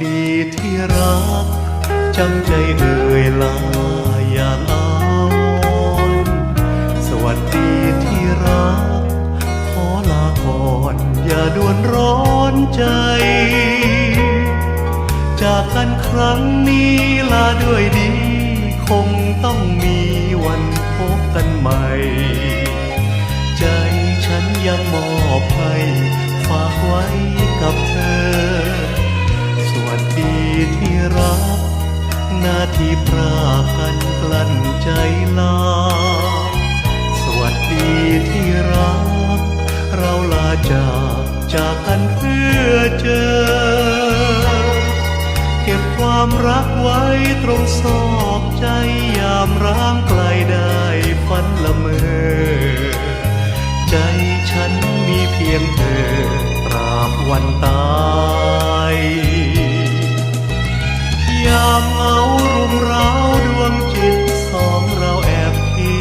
วัสดีที่รักจำใจเอ่ยลาอย่างอาวรณ์สวัสดีที่รัก ขอลาก่อนอย่าด่วนร้อนใจ จากกันครั้งนี้ลาด้วยดี คงต้องมีวันพบกันใหม่ รัก หน้าที่พรากกันกลั้นใจลา สวัสดีที่รัก เราลาจากจากกันเพื่อเจอ เก็บความรักไว้ตรงซอกใจยามร้างไกลได้ฝันละเมอ ใจฉันมีเพียงเธอตราบวันตาย ยามเหงารุมร้าวดวงจิตสองเราแอบคิ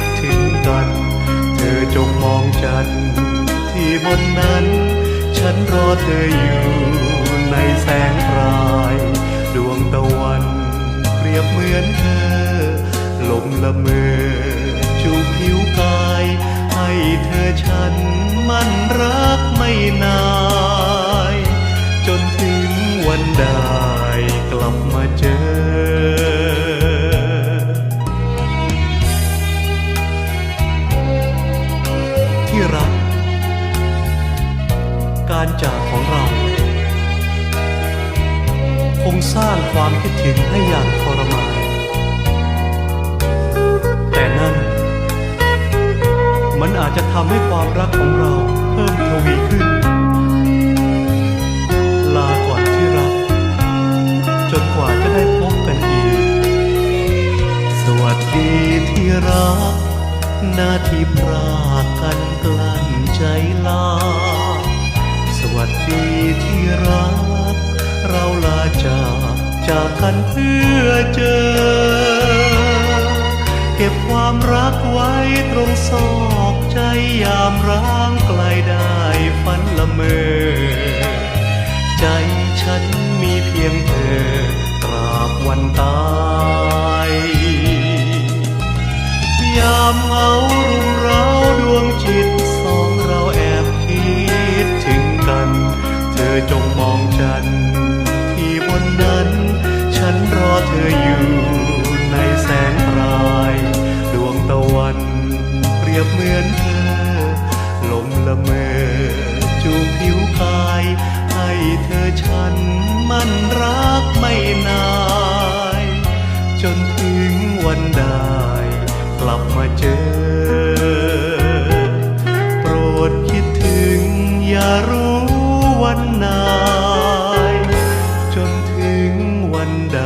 ดถึงกัน เธอจงมองจันที่บนนั้น ฉันรอเธออยู่ในแสงปลาย ดวงตะวันเปรียบเหมือนเธอ ลมละเมอจูบผิวกาย ให้เธอฉันมันรัก การจากของเรา คงสร้างความคิดถึงให้อย่างทรมาน แต่นั่น มันอาจจะทำให้ความรักของเราเพิ่มทวีขึ้น ลาก่อนที่รัก จนกว่าจะได้พบกันอีก สวัสดีที่รักหน้าที่พรากกันกลั้นใจลา วัสดีที่รัก เราลาจากจากกันเพื่อเจอ เก็บความรักไว้ตรงซอกใจยามร้างไกลได้ฝันละเมอ ใจฉันมีเพียงเธอตราบวันตายยามเหงารุมเร้าดวงจิต จงมองฉัน ที่บนนั้น ฉันรอเธออยู่ในแสงปลาย ดวงตะวันเปรียบเหมือนเธอ ลมละเมอจูบผิวกาย ให้เธอชันมัน ถึงวันใด